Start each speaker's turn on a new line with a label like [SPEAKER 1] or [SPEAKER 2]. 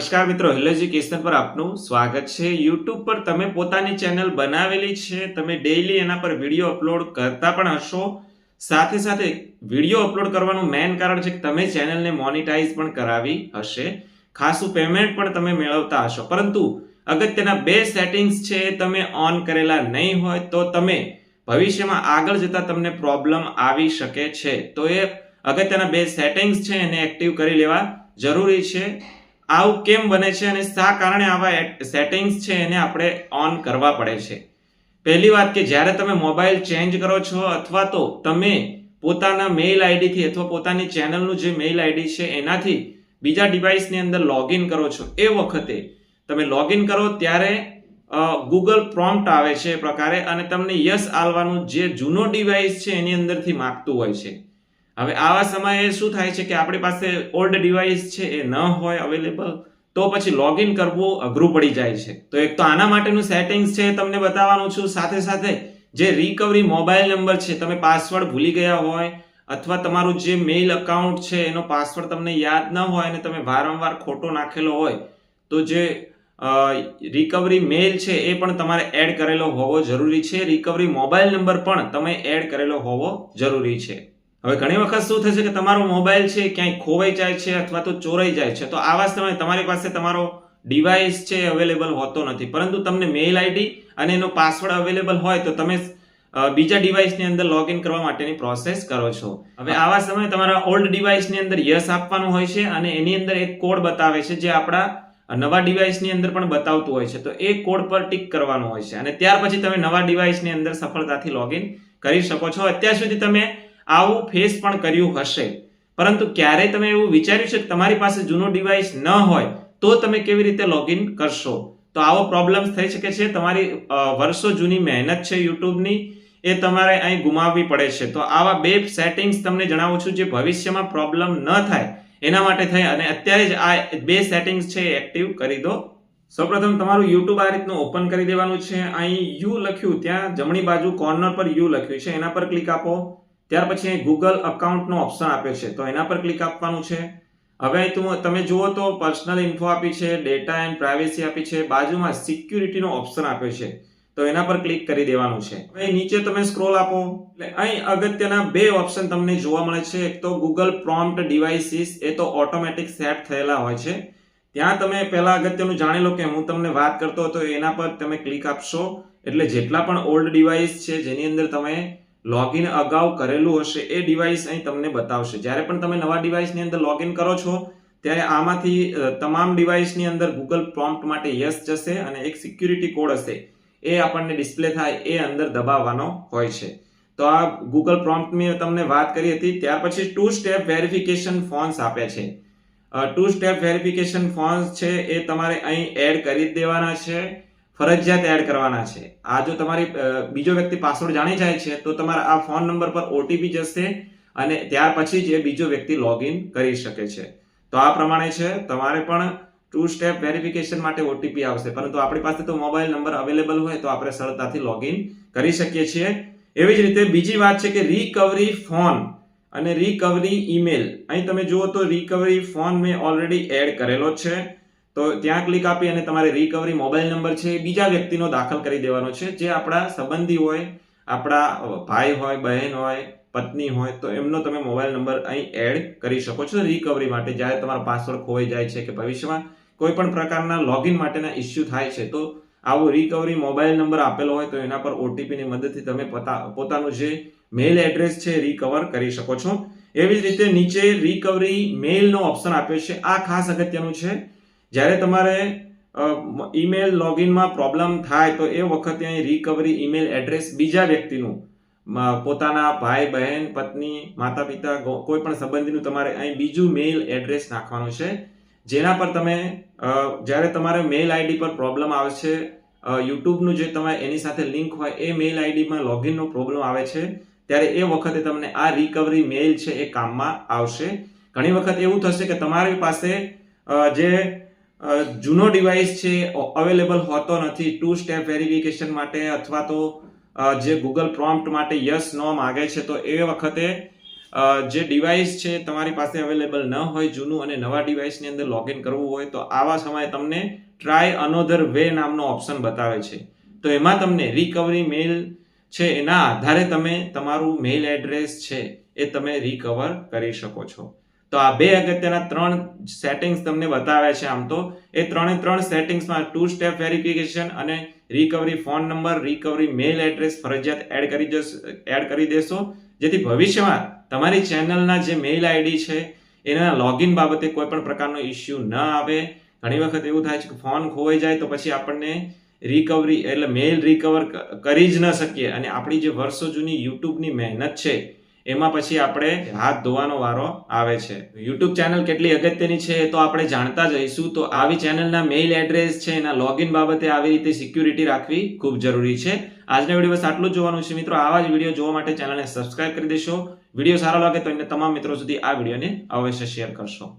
[SPEAKER 1] નમસ્કાર મિત્રો હિલ પર આપનું સ્વાગત છે. યુટ્યુબ પર તમે પોતાની ચેનલ બનાવેલી છે, તમે ડેઈલી એના પર વીડિયો અપલોડ કરતા પણ હશો. સાથે સાથે વીડિયો અપલોડ કરવાનું મેઇન કારણ છે કે તમે ચેનલને મોનિટાઈઝ પણ કરાવી હશે. ખાસું પેમેન્ટ પણ તમે મેળવતા હશો. પરંતુ અગત્યના બે સેટિંગ્સ છે, તમે ઓન કરેલા નહીં હોય તો તમે ભવિષ્યમાં આગળ જતા તમને પ્રોબ્લેમ આવી શકે છે. તો એ અગત્યના બે સેટિંગ્સ છે, એને એક્ટિવ કરી લેવા જરૂરી છે. આવું કેમ બને છે અને શા કારણે આવા સેટિંગ્સ છે એને આપણે ઓન કરવા પડે છે? પહેલી વાત કે જ્યારે તમે મોબાઈલ ચેન્જ કરો છો અથવા તો તમે પોતાના મેઇલ આઈડીથી અથવા પોતાની ચેનલનું જે મેઇલ આઈડી છે એનાથી બીજા ડિવાઇસની અંદર લોગિન કરો છો, એ વખતે તમે લોગિન કરો ત્યારે ગૂગલ પ્રોમ્પ્ટ આવે છે એ પ્રકારે અને તમને યસ આલવાનું જે જૂનો ડિવાઇસ છે એની અંદરથી માગતું હોય છે. હવે આવા સમયે શું થાય છે કે આપણી પાસે ઓલ્ડ ડિવાઇસ છે, એ ન હોય અવેલેબલ તો પછી લોગિન કરવું અઘરું પડી જાય છે. તો એક તો આના માટેનું સેટિંગ્સ છે તમને બતાવવાનું છું. સાથે સાથે જે રિકવરી મોબાઈલ નંબર છે, તમે પાસવર્ડ ભૂલી ગયા હોય, અથવા તમારું જે મેઇલ અકાઉન્ટ છે, એનો પાસવર્ડ તમને યાદ ન હોય અને તમે વારંવાર ખોટો નાખેલો હોય, તો જે રિકવરી મેઇલ છે, એ પણ તમારે એડ કરેલો હોવો જરૂરી છે. રિકવરી મોબાઈલ નંબર પણ તમે એડ કરેલો હોવો જરૂરી છે. હવે ઘણી વખત શું થશે કે તમારો મોબાઈલ છે, ક્યાંય ખોવાઈ જાય છે અથવા તો ચોરાઈ જાય છે, તો આવા સમયે તમારી પાસે તમારો ડિવાઇસ છે અવેલેબલ હોતો નથી. પરંતુ તમને મેઇલ આઈડી અને એનો પાસવર્ડ અવેલેબલ હોય તો તમે બીજા ડિવાઇસની અંદર લોગિન કરવા માટેની પ્રોસેસ કરો છો. હવે આવા સમયે તમારા ઓલ્ડ ડિવાઇસની અંદર યસ આપવાનું હોય છે અને એની અંદર એક કોડ બતાવે છે જે આપણા નવા ડિવાઇસની અંદર પણ બતાવતું હોય છે. તો એ કોડ પર ટિક કરવાનું હોય છે અને ત્યાર પછી તમે નવા ડિવાઇસની અંદર સફળતાથી લોગિન કરી શકો છો. અત્યાર સુધી તમે આવું ફેસ પણ કર્યું હશે. પરંતુ ક્યારે તમે એવું વિચાર્યું છે કે તમારી પાસે જૂનો ડિવાઇસ ન હોય, તો તમે કેવી રીતે લોગિન કરશો? તો આવો પ્રોબ્લેમ થઈ શકે છે. તમારી વર્ષો જૂની મહેનત છે યુટ્યુબની, એ તમારે અહીં ગુમાવવી પડે છે. તો આવા બે સેટિંગ્સ તમને જણાવું છું જે ભવિષ્યમાં પ્રોબ્લેમ ન થાય, એના માટે થઈ. અને અત્યારે જ આ બે સેટિંગ્સ છે એક્ટિવ કરી દો. સૌપ્રથમ તમારું યુટ્યુબ આ રીતનું ઓપન કરી દેવાનું છે. અહીં યુ લખ્યું, ત્યાં જમણી બાજુ કોર્નર પર યુ લખ્યું છે. એના પર ક્લિક આપો. ત્યાર પછી અહીં ગૂગલ અકાઉન્ટનો ઓપ્શન આપ્યો છે. તો એના પર ક્લિક આપવાનું છે. હવે અહીં તમે જુઓ તો પર્સનલ ઇન્ફો આપી છે ડેટા એન્ડ પ્રાઇવેસી આપી છે. બાજુમાં સિક્યુરિટીનો ઓપ્શન આપ્યો છે. તો એના પર ક્લિક કરી દેવાનું છે. હવે નીચે તમે સ્ક્રોલ આપો. એટલે અહીં અગત્યના બે ઓપ્શન તમને જોવા મળે છે. એક તો ગૂગલ પ્રોમ્પ્ટ ડિવાઇસીસ એ તો ઓટોમેટિક સેટ થયેલા હોય છે. ત્યાં તમે પહેલા અગત્યનું જાણી લો કે હું તમને વાત કરતો હતો, એના પર તમે ક્લિક આપશો. એટલે જેટલા પણ ઓલ્ડ ડિવાઇસ છે, જેની અંદર તમે લોગિન અગાઉ કરેલું હશે એ ડિવાઇસ અહીં તમને બતાવશે. જ્યારે પણ તમે નવા ડિવાઇસની અંદર લોગિન કરો છો, ત્યારે આમાંથી તમામ ડિવાઇસની અંદર ગૂગલ પ્રોમ્પ્ટ માટે યસ જશે અને એક સિક્યુરિટી કોડ હશે. એ આપણને ડિસ્પ્લે થાય, એ અંદર દબાવવાનો હોય છે. તો આ ગૂગલ પ્રોમ્પ્ટની તમને વાત કરી હતી, ત્યાર પછી ટુ સ્ટેપ વેરિફિકેશન ફોન્સ આપે છે. ટુ સ્ટેપ વેરિફિકેશન ફોન્સ છે, એ તમારે અહીં એડ કરી દેવાના છે. ફરજિયાત એડ કરવાના છે. આ જો તમારી બીજો વ્યક્તિ પાસવર્ડ જાણી જાય છે, તો તમારા આ ફોન નંબર પર ઓટીપી જશે અને ત્યાર પછી જ એ બીજો વ્યક્તિ લોગિન કરી શકે છે. તો આ પ્રમાણે છે, તમારે પણ ટુ સ્ટેપ વેરિફિકેશન માટે ઓટીપી આવશે. પરંતુ આપણી પાસે તો મોબાઈલ નંબર અવેલેબલ હોય, તો આપણે સરળતાથી લોગિન કરી શકીએ છીએ. એવી જ રીતે બીજી વાત છે કે રિકવરી ફોન અને રિકવરી ઈમેલ અહીં તમે જુઓ તો રિકવરી ફોન મેં ઓલરેડી એડ કરેલો છે. તો ત્યાં ક્લિક આપી અને તમારે રિકવરી મોબાઈલ નંબર છે બીજા વ્યક્તિનો દાખલ કરી દેવાનો છે. જે આપણા સંબંધી હોય, આપણા ભાઈ હોય, બહેન હોય, પત્ની હોય, તો એમનો તમે મોબાઈલ નંબર અહીં એડ કરી શકો છો રિકવરી માટે. જ્યારે તમારો પાસવર્ડ ખોવાઈ જાય છે કે ભવિષ્યમાં કોઈ પણ પ્રકારના લોગિન માટેના ઇસ્યુ થાય છે, તો આવો રિકવરી મોબાઈલ નંબર આપેલો હોય તો એના પર ઓટીપીની મદદથી તમે પોતા- પોતાનું જે મેઇલ એડ્રેસ છે રિકવર કરી શકો છો. એવી જ રીતે નીચે રિકવરી મેઇલનો ઓપ્શન આપ્યો છે. આ ખાસ અગત્યનું છે. જ્યારે તમારે ઈમેલ લોગિનમાં પ્રોબ્લેમ થાય તો એ વખતે અહીં રિકવરી ઈમેલ એડ્રેસ બીજા વ્યક્તિનું પોતાના ભાઈ, બહેન, પત્ની માતા પિતા કોઈ પણ સંબંધીનું તમારે અહીં બીજું મેઇલ એડ્રેસ નાખવાનું છે. જેના પર તમે જ્યારે તમારે મેઇલ આઈડી પર પ્રોબ્લેમ આવે છે યુટ્યુબનું જે તમે એની સાથે લિંક હોય એ મેઇલ આઈડીમાં લોગિનનો પ્રોબ્લેમ આવે છે, ત્યારે એ વખતે તમને આ રિકવરી મેઇલ છે એ કામમાં આવશે. ઘણી વખત એવું થશે કે તમારી પાસે જે જૂનો ડિવાઇસ છે અવેલેબલ હોતો નથી ટુ સ્ટેપ વેરિફિકેશન માટે અથવા તો જે ગૂગલ પ્રોમ્પ્ટ માટે યસ નો માગે છે, તો એ વખતે જે ડિવાઇસ છે તમારી પાસે અવેલેબલ ન હોય, જૂનું અને નવા ડિવાઇસની અંદર લોગિન કરવું હોય, તો આવા સમયે તમને ટ્રાય અનોધર વે નામનો ઓપ્શન બતાવે છે. તો એમાં તમને રિકવરી મેલ છે, એના આધારે તમે તમારું મેઇલ એડ્રેસ છે, એ તમે રિકવર કરી શકો છો. તો આ બે અગત્યના ત્રણ સેટિંગ્સ તમને બતાવ્યા છે આમ તો. એ ત્રણે ત્રણ સેટિંગ્સમાં ટુ સ્ટેપ વેરિફિકેશન અને recovery phone number recovery mail address ફરજિયાત એડ કરી જશ એડ કરી દેશો. જેથી ભવિષ્યમાં તમારી ચેનલના જે મેઇલ આઈડી છે, એના લોગિન બાબતે કોઈ પણ પ્રકારનો ઇસ્યુ ન આવે. ઘણી વખત એવું થાય છે કે ફોન ખોવાઈ જાય તો પછી આપણને રિકવરી એટલે મેઇલ રિકવર કરી જ ન શકીએ. અને આપણી જે વર્ષો જૂની યુટ્યુબની મહેનત છે એમાં પછી આપણે હાથ ધોવાનો વારો આવે છે. યુટ્યુબ ચેનલ કેટલી અગત્યની છે તો આપણે જાણતા જઈશું. તો આવી ચેનલના મેઇલ એડ્રેસ છે એના લોગિન બાબતે આવી રીતે સિક્યુરિટી રાખવી ખૂબ જરૂરી છે. આજના વીડિયો બસ આટલું જ જોવાનું છે. મિત્રો આવા જ વીડિયો જોવા માટે ચેનલને સબસ્ક્રાઇબ કરી દેશો. વીડિયો સારો લાગે તો એને તમામ મિત્રો સુધી આ વિડીયોને અવશ્ય શેર કરશો.